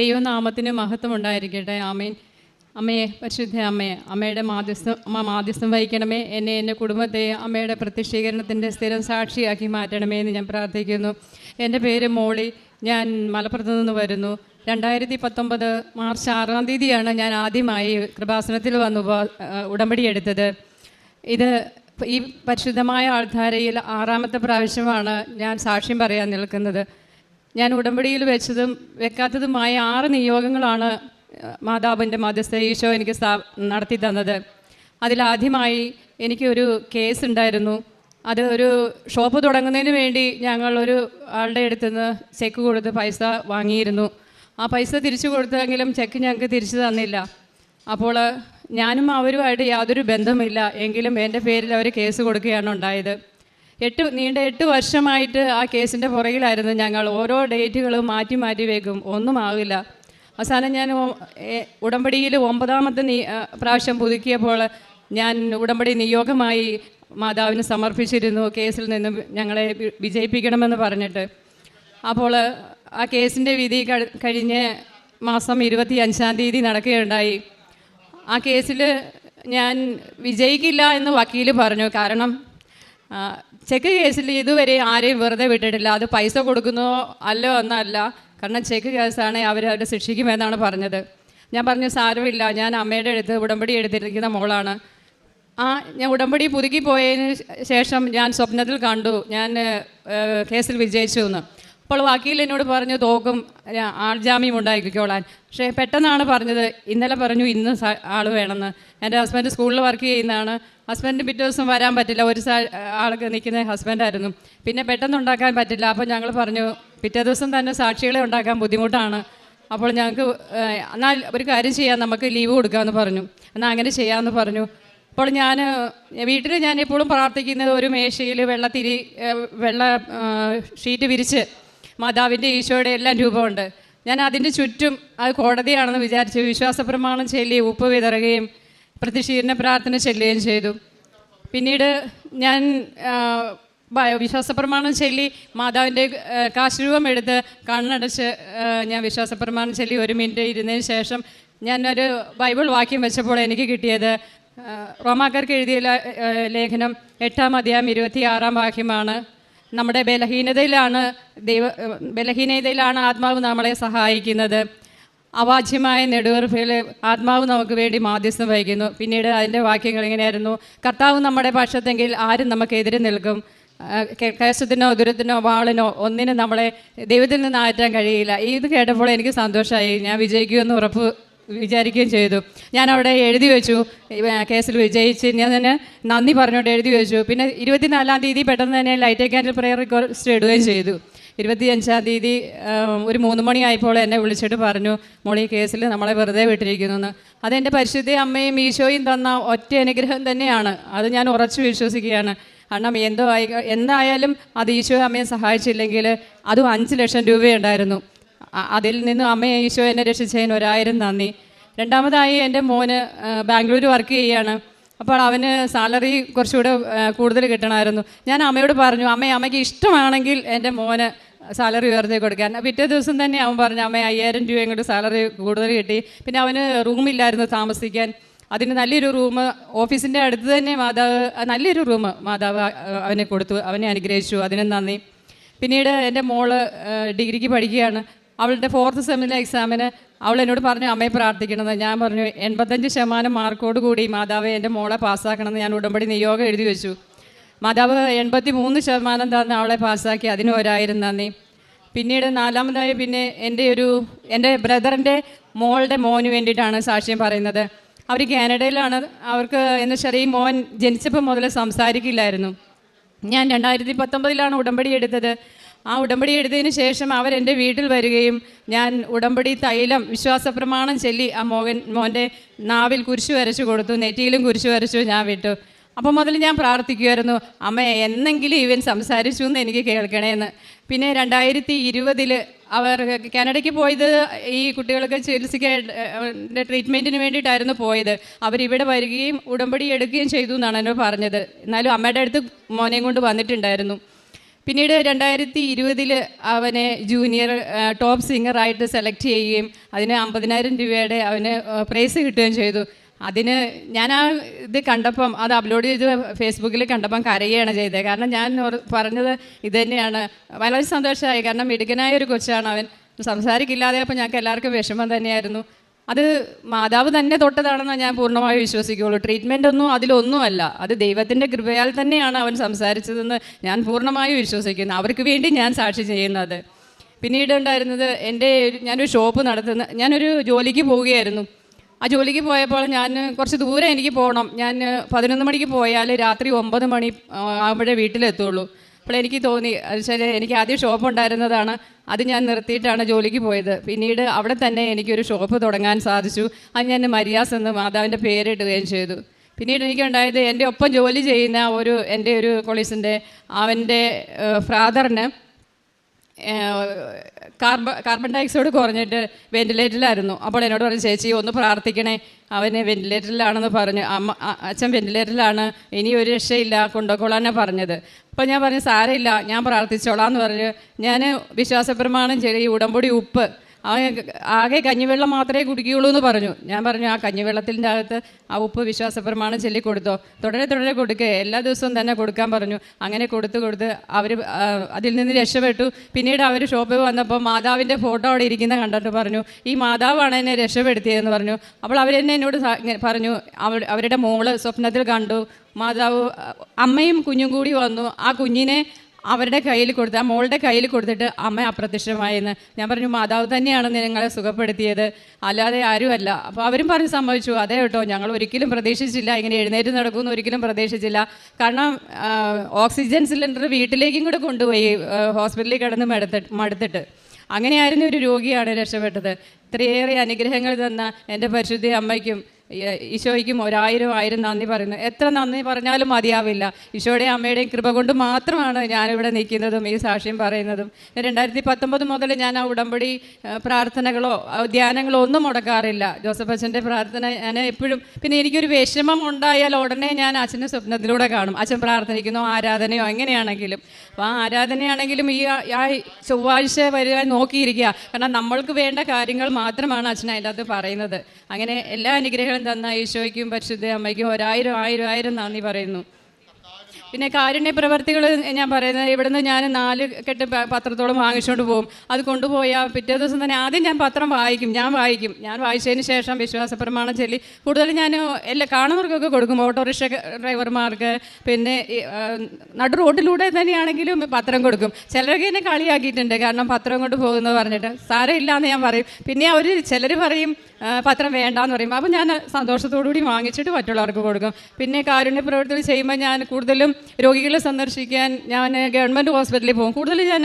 ദൈവനാമത്തിന് മഹത്വം ഉണ്ടായിരിക്കട്ടെ ആമേൻ. അമ്മയെ പരിശുദ്ധ അമ്മയെ അമ്മയുടെ മാധ്യസ്ഥം അമ്മ മാധ്യസ്ഥം വഹിക്കണമേ. എന്നെ എന്റെ കുടുംബത്തെ അമ്മയുടെ പ്രത്യക്ഷീകരണത്തിന്റെ സ്ഥിരം സാക്ഷിയാക്കി മാറ്റണമേ എന്ന് ഞാൻ പ്രാർത്ഥിക്കുന്നു. എന്റെ പേര് മോളി. ഞാൻ മലപ്പുറത്ത് നിന്ന് വരുന്നു. രണ്ടായിരത്തി പത്തൊമ്പത് മാർച്ച് ആറാം തീയതിയാണ് ഞാൻ ആദ്യമായി കൃപാസനത്തിൽ വന്നു ഉടമ്പടി എടുത്തത്. ഇത് ഈ പരിശുദ്ധമായ ആൾധാരയിൽ ആറാമത്തെ പ്രാവശ്യമാണ് ഞാൻ സാക്ഷ്യം പറയാൻ നിൽക്കുന്നത്. ഞാൻ ഉടമ്പടിയിൽ വെച്ചതും വെക്കാത്തതുമായ ആറ് നിയോഗങ്ങളാണ് മാതാവിന്റെ മധ്യസ്ഥ ഈശോ എനിക്ക് സ്ഥാ നടത്തി തന്നത്. അതിലാദ്യമായി എനിക്കൊരു കേസ് ഉണ്ടായിരുന്നു. അത് ഒരു ഷോപ്പ് തുടങ്ങുന്നതിന് വേണ്ടി ഞങ്ങൾ ഒരു ആളുടെ അടുത്ത് നിന്ന് ചെക്ക് കൊടുത്ത് പൈസ വാങ്ങിയിരുന്നു. ആ പൈസ തിരിച്ചു കൊടുത്തെങ്കിലും ചെക്ക് ഞങ്ങൾക്ക് തിരിച്ചു തന്നില്ല. അപ്പോൾ ഞാനും അവരുമായിട്ട് യാതൊരു ബന്ധമില്ല എങ്കിലും എന്റെ പേരിൽ അവർ കേസ് കൊടുക്കുകയാണ് ഉണ്ടായത്. എട്ട് നീണ്ട എട്ട് വർഷമായിട്ട് ആ കേസിന്റെ പുറകിലായിരുന്നു ഞങ്ങൾ. ഓരോ ഡേറ്റുകളും മാറ്റി മാറ്റി വെക്കും. ഒന്നും ആവില്ല അവസാനം ഞാൻ ഉടമ്പടിയിൽ ഒമ്പതാമത്തെ നീ പ്രാവശ്യം പുതുക്കിയപ്പോൾ ഞാൻ ഉടമ്പടി നിയോഗമായി മാതാവിന് സമർപ്പിച്ചിരുന്നു. കേസിൽ നിന്ന് ഞങ്ങളെ വിജയിപ്പിക്കണമെന്ന് പറഞ്ഞിട്ട്. അപ്പോൾ ആ കേസിന്റെ വിധി കഴിഞ്ഞ മാസം ഇരുപത്തി അഞ്ചാം തീയതി നടക്കുകയുണ്ടായി. ആ കേസിൽ ഞാൻ വിജയിക്കില്ല എന്ന് വക്കീൽ പറഞ്ഞു. കാരണം ചെക്ക് കേസിൽ ഇതുവരെ ആരെയും വെറുതെ വിട്ടിട്ടില്ല. അത് പൈസ കൊടുക്കുന്നോ അല്ലോ എന്നല്ല. കാരണം ചെക്ക് കേസാണ് അവർ അവരെ ശിക്ഷിക്കുമെന്നാണ് പറഞ്ഞത്. ഞാൻ പറഞ്ഞു സാരമില്ല. ഞാൻ അമ്മയുടെ അടുത്ത് ഉടമ്പടി എടുത്തിരിക്കുന്ന മോളാണ്. ആ ഞാൻ ഉടമ്പടി പുതുക്കി പോയതിന് ശേഷം ഞാൻ സ്വപ്നത്തിൽ കണ്ടു. ഞാൻ കേസിൽ വിജയിച്ചു എന്ന്. അപ്പോൾ വക്കീൽ എന്നോട് പറഞ്ഞു തോക്കും ആൾ ആൾജാമ്യം ഉണ്ടാക്കിക്കോളാൻ പക്ഷേ പെട്ടെന്നാണ് പറഞ്ഞത് ഇന്നലെ പറഞ്ഞു ഇന്ന് ആൾ വേണമെന്ന്. എന്റെ ഹസ്ബൻഡ് സ്കൂളിൽ വർക്ക് ചെയ്യുന്നതാണ്. ഹസ്ബൻഡ് പിറ്റേ ദിവസം വരാൻ പറ്റില്ല. ഒരു ആൾക്ക് നിൽക്കുന്ന ഹസ്ബൻഡായിരുന്നു. പിന്നെ പെട്ടെന്ന് ഉണ്ടാക്കാൻ പറ്റില്ല. അപ്പോൾ ഞങ്ങൾ പറഞ്ഞു പിറ്റേ ദിവസം തന്നെ സാക്ഷികളെ ഉണ്ടാക്കാൻ ബുദ്ധിമുട്ടാണ്. അപ്പോൾ ഞങ്ങൾക്ക് എന്നാൽ ഒരു കാര്യം ചെയ്യാം നമുക്ക് ലീവ് കൊടുക്കാമെന്ന് പറഞ്ഞു. എന്നാൽ അങ്ങനെ ചെയ്യാമെന്ന് പറഞ്ഞു. അപ്പോൾ ഞാൻ വീട്ടിൽ ഞാൻ എപ്പോഴും പ്രാർത്ഥിക്കുന്നത് ഒരു മേശയിൽ വെള്ളത്തിരി വെള്ള ഷീറ്റ് വിരിച്ച് മാതാവിന്റെ ഈശോയുടെ എല്ലാം രൂപമുണ്ട്. ഞാൻ അതിന്റെ ചുറ്റും അത് കോടതിയാണെന്ന് വിചാരിച്ച് വിശ്വാസ പ്രമാണം ചൊല്ലി ഉപ്പ് വിതറുകയും പ്രതിഷീരണ പ്രാർത്ഥന ചെല്ലുകയും ചെയ്തു. പിന്നീട് ഞാൻ ആ, ബ- വിശ്വാസ പ്രമാണം ചൊല്ലി മാതാവിന്റെ കാശുരൂപം എടുത്ത് കണ്ണടച്ച് ഞാൻ വിശ്വാസ പ്രമാണം ചൊല്ലി ഒരു മിനിറ്റ് ഇരുന്നതിന് ശേഷം ഞാനൊരു ബൈബിൾ വാക്യം വെച്ചപ്പോൾ എനിക്ക് കിട്ടിയത് റോമാക്കർക്ക് എഴുതിയ ലേഖനം എട്ടാം അധ്യായം ഇരുപത്തി ആറാം വാക്യമാണ്. നമ്മുടെ ബലഹീനതയിലാണ് ദൈവ ബലഹീനതയിലാണ് ആത്മാവ് നമ്മളെ സഹായിക്കുന്നത്. അവാജ്യമായ നെടുവർഫയിൽ ആത്മാവ് നമുക്ക് വേണ്ടി മാധ്യസ്ഥം വഹിക്കുന്നു. പിന്നീട് അതിന്റെ വാക്യങ്ങൾ ഇങ്ങനെയായിരുന്നു. കർത്താവ് നമ്മുടെ പക്ഷത്തെങ്കിൽ ആരും നമുക്കെതിരെ നിൽക്കും. കേശത്തിനോ ദുരത്തിനോ വാളിനോ ഒന്നിനും നമ്മളെ ദൈവത്തിൽ നിന്ന് ആറ്റാൻ കഴിയില്ല. ഇത് കേട്ടപ്പോൾ എനിക്ക് സന്തോഷമായി. ഞാൻ വിജയിക്കുമെന്ന് ഉറപ്പ് വിചാരിക്കുകയും ചെയ്തു. ഞാൻ അവിടെ എഴുതി വെച്ചു. കേസിൽ വിജയിച്ച് ഞാൻ തന്നെ നന്ദി പറഞ്ഞുകൊണ്ട് എഴുതി വെച്ചു. പിന്നെ ഇരുപത്തിനാലാം തീയതി പെട്ടെന്ന് തന്നെ ലൈറ്റ് ക്യാൻഡിൽ പ്രെയർ റിക്വസ്റ്റ് ഇടുകയും ചെയ്തു. ഇരുപത്തിയഞ്ചാം തീയതി ഒരു മൂന്ന് മണിയായപ്പോൾ എന്നെ വിളിച്ചിട്ട് പറഞ്ഞു മോളി കേസിൽ നമ്മളെ വെറുതെ വിട്ടിരിക്കുന്നു എന്ന് അതെന്റെ പരിശുദ്ധ അമ്മയും ഈശോയും തന്ന ഒറ്റ അനുഗ്രഹം തന്നെയാണ്. അത് ഞാൻ ഉറച്ചു വിശ്വസിക്കുകയാണ്. കാരണം എന്തോ ആയി എന്തായാലും അത് ഈശോ അമ്മയെ സഹായിച്ചില്ലെങ്കിൽ അതും അഞ്ച് ലക്ഷം രൂപയുണ്ടായിരുന്നു. അതിൽ നിന്ന് അമ്മയെ ഈശോ എന്നെ രക്ഷിച്ചതിന് ഒരായിരം നന്ദി. രണ്ടാമതായി എന്റെ മോന് ബാംഗ്ലൂർ വർക്ക് ചെയ്യുകയാണ് അപ്പോൾ അവന് സാലറി കുറച്ചുകൂടെ കൂടുതൽ കിട്ടണമായിരുന്നു. ഞാൻ അമ്മയോട് പറഞ്ഞു അമ്മ അമ്മയ്ക്ക് ഇഷ്ടമാണെങ്കിൽ എന്റെ മോന് സാലറി ഉയർത്തി കൊടുക്കാൻ. പിറ്റേ ദിവസം തന്നെ അവൻ പറഞ്ഞു അമ്മ അയ്യായിരം രൂപയും കൊണ്ട് സാലറി കൂടുതൽ കിട്ടി. പിന്നെ അവന് റൂമില്ലായിരുന്നു താമസിക്കാൻ. അതിന് നല്ലൊരു റൂം ഓഫീസിന്റെ അടുത്ത് തന്നെ മാതാവ് നല്ലൊരു റൂം മാതാവ് അവനെ കൊടുത്തു അവനെ അനുഗ്രഹിച്ചു അതിന് നന്ദി. പിന്നീട് എന്റെ മോൾ ഡിഗ്രിക്ക് പഠിക്കുകയാണ്. അവളുടെ ഫോർത്ത് സെമ്മിലെ എക്സാമിന് അവൾ എന്നോട് പറഞ്ഞു അമ്മയെ പ്രാർത്ഥിക്കണമെന്ന്. ഞാൻ പറഞ്ഞു എൺപത്തഞ്ച് ശതമാനം മാർക്കോട് കൂടി മാതാവ് എന്റെ മോളെ പാസ്സാക്കണമെന്ന് ഞാൻ ഉടമ്പടി നിയോഗം എഴുതി വെച്ചു. മാതാവ് എൺപത്തി മൂന്ന് ശതമാനം തന്ന് അവളെ പാസ്സാക്കി അതിന് ഒരായിരം നന്ദി. പിന്നീട് നാലാമതായി പിന്നെ എന്റെ ഒരു എന്റെ ബ്രദറിന്റെ മോളുടെ മോന് വേണ്ടിയിട്ടാണ് സാക്ഷ്യം പറയുന്നത്. അവർ കാനഡയിലാണ് അവർക്ക് എന്ന് വെച്ചാൽ ഈ മോൻ ജനിച്ചപ്പോൾ മുതൽ സംസാരിക്കില്ലായിരുന്നു. ഞാൻ രണ്ടായിരത്തി പത്തൊമ്പതിലാണ് ഉടമ്പടി എടുത്തത്. ആ ഉടമ്പടി എടുത്തതിന് ശേഷം അവരെന്റെ വീട്ടിൽ വരികയും ഞാൻ ഉടമ്പടി തൈലം വിശ്വാസ പ്രമാണം ചൊല്ലി ആ മോകൻ മോന്റെ നാവിൽ കുരിശു വരച്ചു കൊടുത്തു നെറ്റിയിലും കുരിശു വരച്ചു ഞാൻ വിട്ടു. അപ്പം മുതൽ ഞാൻ പ്രാർത്ഥിക്കുമായിരുന്നു അമ്മ എന്നെങ്കിലും ഇവൻ സംസാരിച്ചു എന്ന് എനിക്ക് കേൾക്കണേന്ന്. പിന്നെ രണ്ടായിരത്തി ഇരുപതിൽ അവർ കാനഡയ്ക്ക് പോയത് ഈ കുട്ടികൾക്ക് ചികിത്സിക്ക ട്രീറ്റ്മെന്റിന് വേണ്ടിയിട്ടായിരുന്നു പോയത്. അവരിവിടെ വരികയും ഉടമ്പടി എടുക്കുകയും ചെയ്തു എന്നാണ് എന്നോട് പറഞ്ഞത്. എന്നാലും അമ്മയുടെ അടുത്ത് മോനെയും കൊണ്ട് വന്നിട്ടുണ്ടായിരുന്നു. പിന്നീട് രണ്ടായിരത്തി ഇരുപതിൽ അവനെ ജൂനിയർ ടോപ്പ് സിംഗറായിട്ട് സെലക്ട് ചെയ്യുകയും അതിന് അമ്പതിനായിരം രൂപയുടെ അവന് പ്രൈസ് കിട്ടുകയും ചെയ്തു. അതിന് ഞാൻ ആ ഇത് കണ്ടപ്പം അത് അപ്ലോഡ് ചെയ്ത് ഫേസ്ബുക്കിൽ കണ്ടപ്പം കരയുകയാണ് ചെയ്തത് കാരണം ഞാൻ പറഞ്ഞത് ഇത് തന്നെയാണ്. വളരെ സന്തോഷമായി. കാരണം മിടുക്കനായ ഒരു കൊച്ചാണ് അവൻ. സംസാരിക്കില്ലാതെ അപ്പോൾ ഞങ്ങൾക്ക് എല്ലാവർക്കും വിഷമം തന്നെയായിരുന്നു. അത് മാതാവ് തന്നെ തൊട്ടതാണെന്ന് ഞാൻ പൂർണമായും വിശ്വസിക്കുകയുള്ളൂ. ട്രീറ്റ്മെന്റ് ഒന്നും അതിലൊന്നുമല്ല. അത് ദൈവത്തിന്റെ കൃപയാൽ തന്നെയാണ് അവൻ സംസാരിച്ചതെന്ന് ഞാൻ പൂർണമായും വിശ്വസിക്കുന്നു. അവർക്ക് വേണ്ടി ഞാൻ സാക്ഷി ചെയ്യുന്നത്. പിന്നീട് ഉണ്ടായിരുന്നത് എന്റെ ഞാനൊരു ഷോപ്പ് നടത്തുന്ന ഞാനൊരു ജോലിക്ക് പോവുകയായിരുന്നു. ആ ജോലിക്ക് പോയപ്പോൾ ഞാൻ കുറച്ച് ദൂരെ എനിക്ക് പോകണം. ഞാൻ പതിനൊന്ന് മണിക്ക് പോയാൽ രാത്രി ഒമ്പത് മണി ആകുമ്പോഴേ വീട്ടിലെത്തുള്ളൂ. അപ്പോൾ എനിക്ക് തോന്നി വെച്ചാൽ എനിക്ക് ആദ്യം ഷോപ്പ് ഉണ്ടായിരുന്നതാണ്. അത് ഞാൻ നിർത്തിയിട്ടാണ് ജോലിക്ക് പോയത്. പിന്നീട് അവിടെ തന്നെ എനിക്കൊരു ഷോപ്പ് തുടങ്ങാൻ സാധിച്ചു. അത് ഞാൻ മരിയാസ് എന്ന് മാതാവിന്റെ പേരിടുകയും ചെയ്തു. പിന്നീട് എനിക്കുണ്ടായത് എന്റെ ഒപ്പം ജോലി ചെയ്യുന്ന ഒരു എന്റെ ഒരു കൊളീസിന്റെ അവന്റെ ഫാദറിന് കാർബൺ കാർബൺ ഡയോക്സൈഡ് കുറഞ്ഞിട്ട് വെന്റിലേറ്ററിലായിരുന്നു. അപ്പോൾ എന്നോട് പറഞ്ഞു ചേച്ചി ഒന്ന് പ്രാർത്ഥിക്കണേ. അവന് വെന്റിലേറ്ററിലാണെന്ന് പറഞ്ഞു. അമ്മ അച്ഛൻ വെന്റിലേറ്ററിലാണ്. ഇനി ഒരു രക്ഷയില്ല കൊണ്ടുപോയിക്കോളാനാണ് പറഞ്ഞത്. അപ്പോൾ ഞാൻ പറഞ്ഞു സാരമില്ല ഞാൻ പ്രാർത്ഥിച്ചോളാം എന്ന് പറഞ്ഞു. ഞാൻ വിശ്വാസപ്രമാണം ചെറിയ ഉടമ്പൊടി ഉപ്പ് ആകെ കഞ്ഞിവെള്ളം മാത്രമേ കുടിക്കുകയുള്ളൂ എന്ന് പറഞ്ഞു. ഞാൻ പറഞ്ഞു ആ കഞ്ഞിവെള്ളത്തിന്റെ അകത്ത് ആ ഉപ്പ് വിശ്വാസപ്രമാണം ചൊല്ലി കൊടുത്തോ തുടരെ തുടരെ കൊടുക്കുക എല്ലാ ദിവസവും തന്നെ കൊടുക്കാൻ പറഞ്ഞു. അങ്ങനെ കൊടുത്ത് കൊടുത്ത് അവർ അതിൽ നിന്ന് രക്ഷപ്പെട്ടു. പിന്നീട് അവർ ഷോപ്പിൽ വന്നപ്പോൾ മാതാവിന്റെ ഫോട്ടോ അവിടെ ഇരിക്കുന്ന കണ്ടിട്ട് പറഞ്ഞു ഈ മാതാവാണ് എന്നെ രക്ഷപ്പെടുത്തിയതെന്ന് പറഞ്ഞു. അപ്പോൾ അവരെന്നെ എന്നോട് പറഞ്ഞു അവ അവരുടെ മോൾ സ്വപ്നത്തിൽ കണ്ടു. മാതാവ് അമ്മയും കുഞ്ഞും കൂടി വന്നു. ആ കുഞ്ഞിനെ അവരുടെ കയ്യിൽ കൊടുത്ത് ആ മോളുടെ കയ്യിൽ കൊടുത്തിട്ട് അമ്മ അപ്രത്യക്ഷമായെന്ന് ഞാൻ പറഞ്ഞു മാതാവ് തന്നെയാണ് നിങ്ങളെ സുഖപ്പെടുത്തിയത്. അല്ലാതെ ആരുമല്ല. അപ്പോൾ അവരും പറഞ്ഞ് സമ്മതിച്ചു. അതെ കേട്ടോ ഞങ്ങൾ ഒരിക്കലും പ്രതീക്ഷിച്ചില്ല. ഇങ്ങനെ എഴുന്നേറ്റ് നടക്കുമെന്ന് ഒരിക്കലും പ്രതീക്ഷിച്ചില്ല. കാരണം ഓക്സിജൻ സിലിണ്ടർ വീട്ടിലേക്കും കൂടെ കൊണ്ടുപോയി ഹോസ്പിറ്റലിൽ കിടന്ന് മടുത്തിട്ട് മടുത്തിട്ട്. അങ്ങനെയായിരുന്നു ഒരു രോഗിയാണ് രക്ഷപ്പെട്ടത്. ഇത്രയേറെ അനുഗ്രഹങ്ങൾ തന്ന എന്റെ പരിശുദ്ധി അമ്മയ്ക്കും ഈശോയ്ക്കും ഒരായിരം ആയിരം നന്ദി പറയുന്നു. എത്ര നന്ദി പറഞ്ഞാലും മതിയാവില്ല. ഈശോയുടെയും അമ്മയുടെയും കൃപ കൊണ്ട് മാത്രമാണ് ഞാനിവിടെ നിൽക്കുന്നതും ഈ സാക്ഷ്യം പറയുന്നതും. രണ്ടായിരത്തി പത്തൊമ്പത് മുതൽ ഞാൻ ആ ഉടമ്പടി പ്രാർത്ഥനകളോ ധ്യാനങ്ങളോ ഒന്നും മുടക്കാറില്ല. ജോസഫ് അച്ഛന്റെ പ്രാർത്ഥന ഞാൻ എപ്പോഴും പിന്നെ എനിക്കൊരു വിഷമം ഉണ്ടായാൽ ഉടനെ ഞാൻ അച്ഛന്റെ സ്വപ്നത്തിലൂടെ കാണും. അച്ഛൻ പ്രാർത്ഥനിക്കുന്നു ആരാധനയോ എങ്ങനെയാണെങ്കിലും. അപ്പോൾ ആ ആരാധനയാണെങ്കിലും ഈ ആ- ചൊവ്വാഴ്ച വരിക നോക്കിയിരിക്കുക. കാരണം നമ്മൾക്ക് വേണ്ട കാര്യങ്ങൾ മാത്രമാണ് അച്ഛൻ അതിന്റെ അകത്ത് പറയുന്നത്. അങ്ങനെ എല്ലാ അനുഗ്രഹങ്ങളും തന്ന ഈശോയ്ക്കും പരിശുദ്ധ അമ്മയ്ക്കും ഒരായിരം ആയിരം ആയിരം നന്ദി പറയുന്നു. പിന്നെ കാരുണ്യ പ്രവർത്തികൾ ഞാൻ പറയുന്നത് ഇവിടുന്ന് ഞാൻ നാല് കെട്ട് പത്രത്തോളം വാങ്ങിച്ചുകൊണ്ട് പോകും. അത് കൊണ്ടുപോയാൽ പിറ്റേ ദിവസം തന്നെ ആദ്യം ഞാൻ പത്രം വായിക്കും. ഞാൻ വായിക്കും. ഞാൻ വായിച്ചതിന് ശേഷം വിശ്വാസ പ്രമാണം ചൊല്ലി കൂടുതൽ ഞാൻ എല്ലാ കാണുന്നവർക്കൊക്കെ കൊടുക്കും. ഓട്ടോറിക്ഷ ഡ്രൈവർമാർക്ക് പിന്നെ നടു റോഡിലൂടെ തന്നെയാണെങ്കിലും പത്രം കൊടുക്കും. ചിലരൊക്കെ എന്നെ കളിയാക്കിയിട്ടുണ്ട്. കാരണം പത്രം കൊണ്ട് പോകുന്നത് പറഞ്ഞിട്ട് സാരമില്ല എന്ന് ഞാൻ പറയും. പിന്നെ അവർ ചിലർ പറയും പത്രം വേണ്ടാന്ന് പറയും. അപ്പോൾ ഞാൻ സന്തോഷത്തോടു കൂടി വാങ്ങിച്ചിട്ട് മറ്റുള്ളവർക്ക് കൊടുക്കും. പിന്നെ കാരുണ്യ പ്രവർത്തികൾ ചെയ്യുമ്പോൾ ഞാൻ കൂടുതലും രോഗികളെ സന്ദർശിക്കാൻ ഞാൻ ഗവൺമെന്റ് ഹോസ്പിറ്റലിൽ പോകും. കൂടുതൽ ഞാൻ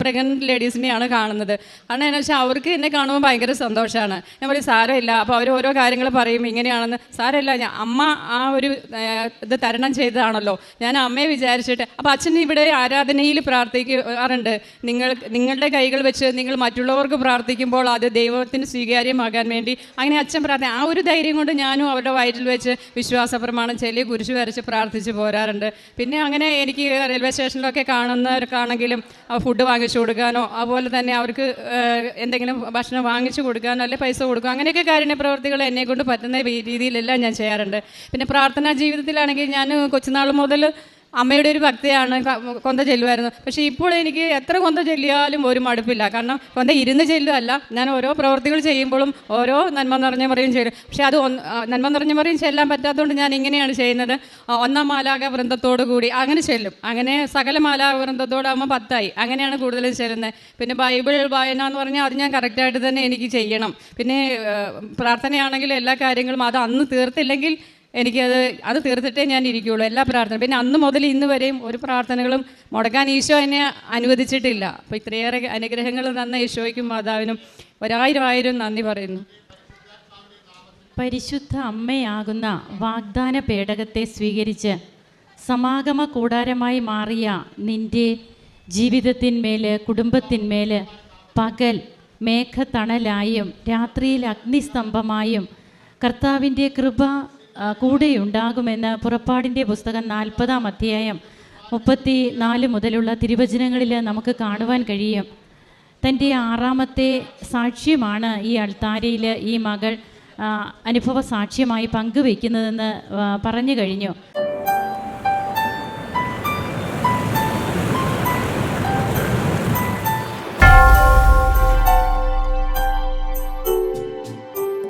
പ്രഗ്നന്റ് ലേഡീസിനെയാണ് കാണുന്നത്. കാരണം എന്നു വെച്ചാൽ അവർക്ക് എന്നെ കാണുമ്പോൾ ഭയങ്കര സന്തോഷമാണ് ഞാൻ പറയും സാരമില്ല. അപ്പോൾ അവർ ഓരോ കാര്യങ്ങൾ പറയും ഇങ്ങനെയാണെന്ന്. സാരമില്ല ഞാൻ അമ്മ ആ ഒരു ഇത് തരണം ചെയ്തതാണല്ലോ. ഞാൻ അമ്മയെ വിചാരിച്ചിട്ട് അപ്പോൾ അച്ഛൻ ഇവിടെ ആരാധനയിൽ പ്രാർത്ഥിക്കാറുണ്ട്. നിങ്ങൾ നിങ്ങളുടെ കൈകൾ വെച്ച് നിങ്ങൾ മറ്റുള്ളവർക്ക് പ്രാർത്ഥിക്കുമ്പോൾ അത് ദൈവത്തിന് സ്വീകാര്യമാകാൻ വേണ്ടി. അങ്ങനെ അച്ഛൻ പ്രാർത്ഥന ആ ഒരു ധൈര്യം കൊണ്ട് ഞാനും അവരുടെ വയറ്റിൽ വെച്ച് വിശ്വാസപ്രമാണം ചെല്ലി കുരിശ് വരച്ച് പ്രാർത്ഥിച്ച് പോരാറുണ്ട്. പിന്നെ അങ്ങനെ എനിക്ക് റെയിൽവേ സ്റ്റേഷനിലൊക്കെ കാണുന്നവർക്കാണെങ്കിലും ഫുഡ് വാങ്ങിച്ചു കൊടുക്കാനോ അതുപോലെ തന്നെ അവർക്ക് എന്തെങ്കിലും ഭക്ഷണം വാങ്ങിച്ചു കൊടുക്കാനോ അല്ലെങ്കിൽ പൈസ കൊടുക്കുക അങ്ങനെയൊക്കെ കാരുണ്യ പ്രവർത്തികൾ എന്നെ കൊണ്ട് പറ്റുന്ന രീതിയിലെല്ലാം ഞാൻ ചെയ്യാറുണ്ട്. പിന്നെ പ്രാർത്ഥനാ ജീവിതത്തിലാണെങ്കിൽ ഞാൻ കൊച്ചുനാൾ മുതൽ അമ്മയുടെ ഒരു ഭക്തിയാണ് കൊന്ത ചെല്ലുമായിരുന്നു പക്ഷേ ഇപ്പോൾ എനിക്ക് എത്ര കൊന്ത ചെല്ലിയാലും ഒരു മടുപ്പില്ല. കാരണം കൊന്ത ഇരുന്ന് ചെല്ലുമല്ല ഞാൻ ഓരോ പ്രവൃത്തികൾ ചെയ്യുമ്പോഴും ഓരോ നന്മ നിറഞ്ഞ മുറിയും ചെയ്യും പക്ഷേ അത് നന്മ നിറഞ്ഞ മുറിയും ചെല്ലാൻ പറ്റാത്തതുകൊണ്ട് ഞാൻ ഇങ്ങനെയാണ് ചെയ്യുന്നത്. ഒന്നാം മാലാക വൃന്ദത്തോടു കൂടി അങ്ങനെ ചെല്ലും. അങ്ങനെ സകല മാലാക വൃന്ദത്തോടാകുമ്പോൾ പത്തായി. അങ്ങനെയാണ് കൂടുതലും ചെല്ലുന്നത്. പിന്നെ ബൈബിൾ വായന എന്ന് പറഞ്ഞാൽ അത് ഞാൻ കറക്റ്റായിട്ട് തന്നെ എനിക്ക് ചെയ്യണം. പിന്നെ പ്രാർത്ഥനയാണെങ്കിൽ എല്ലാ കാര്യങ്ങളും അത് അന്ന് തീർത്തില്ലെങ്കിൽ എനിക്കത് അത് തീർത്തിട്ടേ ഞാൻ ഇരിക്കുകയുള്ളൂ എല്ലാ പ്രാർത്ഥന പിന്നെ അന്ന് മുതൽ ഇന്ന് വരെയും ഒരു പ്രാർത്ഥനകളും മുടക്കാൻ ഈശോ എന്നെ അനുവദിച്ചിട്ടില്ല. അപ്പോൾ ഇത്രയേറെ അനുഗ്രഹങ്ങൾ തന്ന ഈശോയ്ക്കും മാതാവിനും ഒരായിരം ആയിരം നന്ദി പറയുന്നു. പരിശുദ്ധ അമ്മയാകുന്ന വാഗ്ദാന പേടകത്തെ സ്വീകരിച്ച് സമാഗമ കൂടാരമായി മാറിയ നിന്റെ ജീവിതത്തിന്മേൽ കുടുംബത്തിന്മേൽ പകൽ മേഘത്തണലായും രാത്രിയിൽ അഗ്നിസ്തംഭമായും കർത്താവിന്റെ കൃപ കൂടെയുണ്ടാകുമെന്ന് പുറപ്പാടിന്റെ പുസ്തകം നാൽപ്പതാം അധ്യായം മുപ്പത്തി നാല് മുതലുള്ള തിരുവചനങ്ങളിൽ നമുക്ക് കാണുവാൻ കഴിയും. തന്റെ ആറാമത്തെ സാക്ഷ്യമാണ് ഈ അൾത്താരയിൽ ഈ മകൾ അനുഭവ സാക്ഷ്യമായി പങ്കുവയ്ക്കുന്നതെന്ന് പറഞ്ഞു കഴിഞ്ഞു.